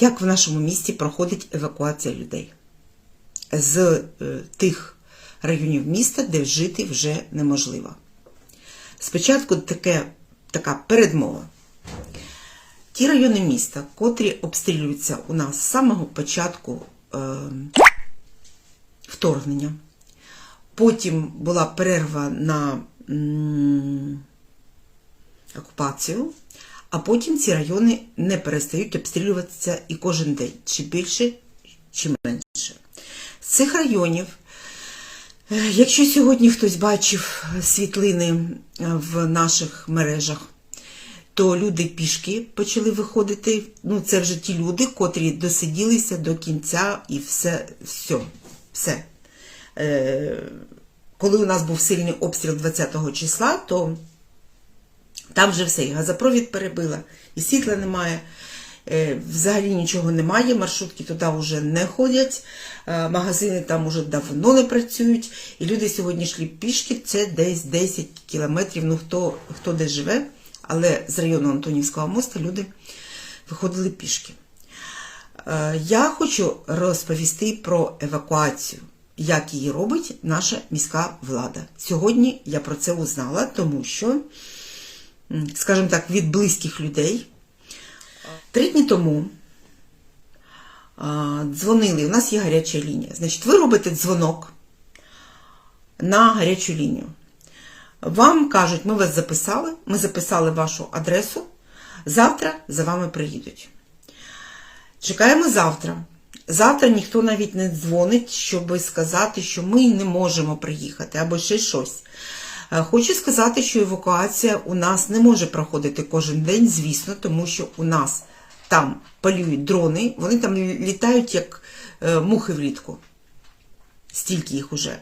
як в нашому місті проходить евакуація людей з е, тих районів міста, де жити вже неможливо. Спочатку таке, така передмова. Ті райони міста, котрі обстрілюються у нас з самого початку е, вторгнення, потім була перерва на м, окупацію, а потім ці райони не перестають обстрілюватися і кожен день, чи більше, чи менше. З цих районів, е, якщо сьогодні хтось бачив світлини е, в наших мережах, то люди пішки почали виходити. Ну, це вже ті люди, котрі досиділися до кінця і все. все, все. Коли у нас був сильний обстріл 20 числа, то там вже все, і газопровід перебила, і світла немає, е, взагалі нічого немає, маршрутки туди вже не ходять, е, магазини там уже давно не працюють, і люди сьогодні йшли пішки, це десь 10 кілометрів, ну хто, хто де живе, але з району Антонівського моста люди виходили пішки. Е, Я хочу розповісти про евакуацію, як її робить наша міська влада. Сьогодні я про це узнала, тому що, скажімо так, від близьких людей. Три дні тому дзвонили, у нас є гаряча лінія. Значить, ви робите дзвонок на гарячу лінію. Вам кажуть, ми вас записали, ми записали вашу адресу, завтра за вами приїдуть. Чекаємо завтра. Завтра ніхто навіть не дзвонить, щоб сказати, що ми не можемо приїхати або ще щось. Е, Хочу сказати, що евакуація у нас не може проходити кожен день, звісно, тому що у нас там полюють дрони, вони там літають як е, мухи влітку. Стільки їх уже.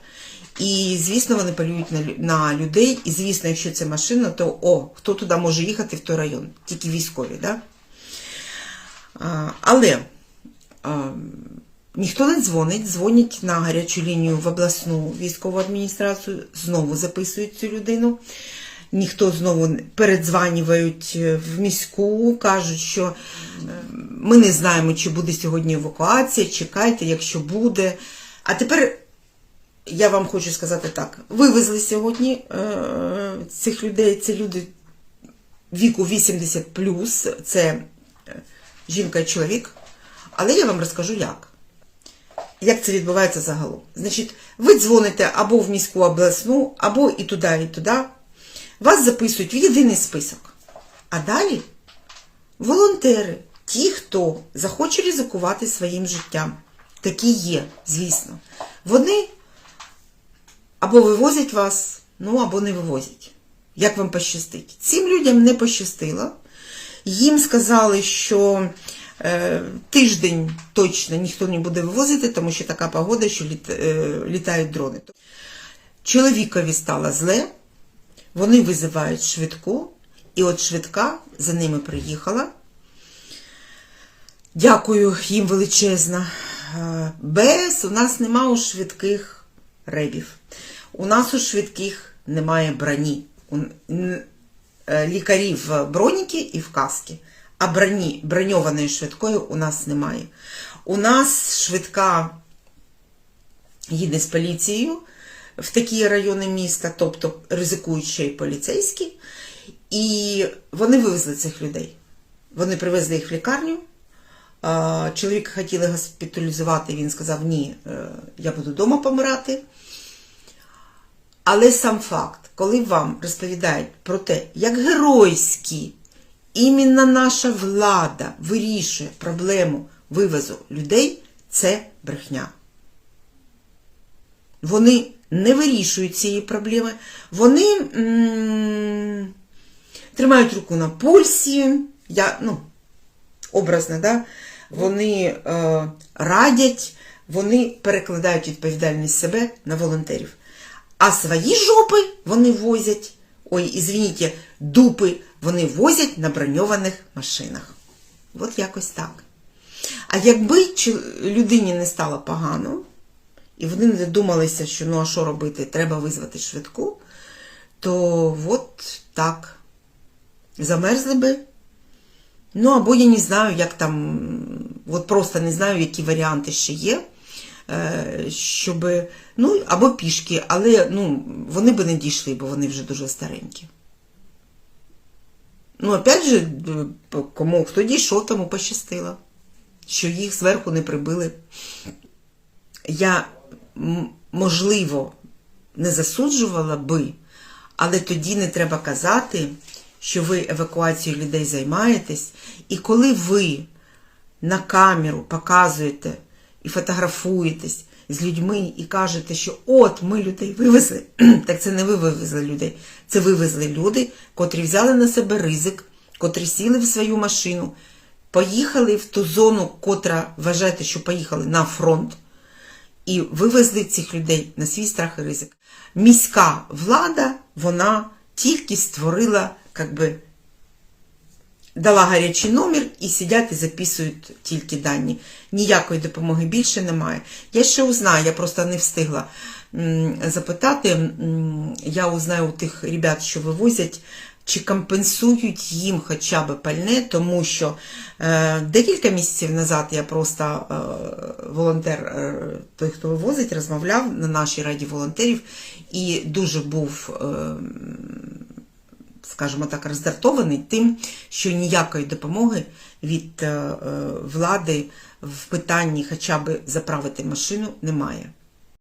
І, звісно, вони полюють на, людей. І, звісно, якщо це машина, то о, хто туди може їхати в той район? Тільки військові, да? Але ніхто не дзвонить, дзвонять на гарячу лінію в обласну військову адміністрацію, знову записують цю людину. Ніхто знову передзванюють в міську, кажуть, що е, ми не знаємо, чи буде сьогодні евакуація, чекайте, якщо буде. А тепер я вам хочу сказати так: вивезли сьогодні е, цих людей, це люди віку 80 це е, жінка і чоловік. Але я вам розкажу як. Як це відбувається загалом? Значить, ви дзвоните або в міську обласну, або і туди, і туди. Вас записують в єдиний список. А далі волонтери, ті, хто захоче ризикувати своїм життям, такі є, звісно. Вони або вивозять вас, ну або не вивозять. Як вам пощастить? Цим людям не пощастило. Їм сказали, що тиждень точно ніхто не буде вивозити, тому що така погода, що е, літають дрони. Чоловікові стало зле, вони визивають швидку, і от швидка за ними приїхала. Дякую їм величезно. Е, Без у нас нема у швидких ребів. У нас у швидких немає броні. Е, Лікарів броніки і в каски, а броні, броньованої швидкої у нас немає. У нас швидка їде з поліцією в такі райони міста, тобто й поліцейські, і вони вивезли цих людей. Вони привезли їх в лікарню. А, Чоловік хотіли госпіталізувати, він сказав, ні, е, я буду вдома помирати. Але сам факт, коли вам розповідають про те, як геройськи іменно наша влада вирішує проблему вивозу людей, це брехня. Вони не вирішують цієї проблеми, вони м- тримають руку на пульсі, я, ну, образно, да? вони е, радять, вони перекладають відповідальність себе на волонтерів. А свої жопи вони возять, ой, ізвініть, дупи вони возять на броньованих машинах. От якось так. А якби людині не стало погано, і вони не додумалися, що ну а що робити, треба визвати швидку, то от так. Замерзли би. Ну, або я не знаю, як там От просто не знаю, які варіанти ще є. е, Щоб, ну, або пішки, але ну, вони би не дійшли, бо вони вже дуже старенькі. Ну, опять же, кому хто дійшов, тому пощастило, що їх зверху не прибили. Я, можливо, не засуджувала би, але тоді не треба казати, що ви евакуацією людей займаєтесь, і коли ви на камеру показуєте і фотографуєтесь з людьми і кажете, що от ми людей вивезли, так це не ви вивезли людей, це вивезли люди, котрі взяли на себе ризик, котрі сіли в свою машину, поїхали в ту зону, котра вважаєте, що поїхали на фронт і вивезли цих людей на свій страх і ризик. Міська влада, вона тільки створила, как би, дала гарячий номер і сидять і записують тільки дані. Ніякої допомоги більше немає. Я ще узнаю, я просто не встигла запитати. Я узнаю у тих ребят, що вивозять, чи компенсують їм хоча б пальне, тому що е, декілька місяців назад я просто е, волонтер, е, той, хто вивозить, розмовляв на нашій раді волонтерів і дуже був. Скажімо так, роздратований тим, що ніякої допомоги від е, е, влади в питанні хоча б заправити машину немає.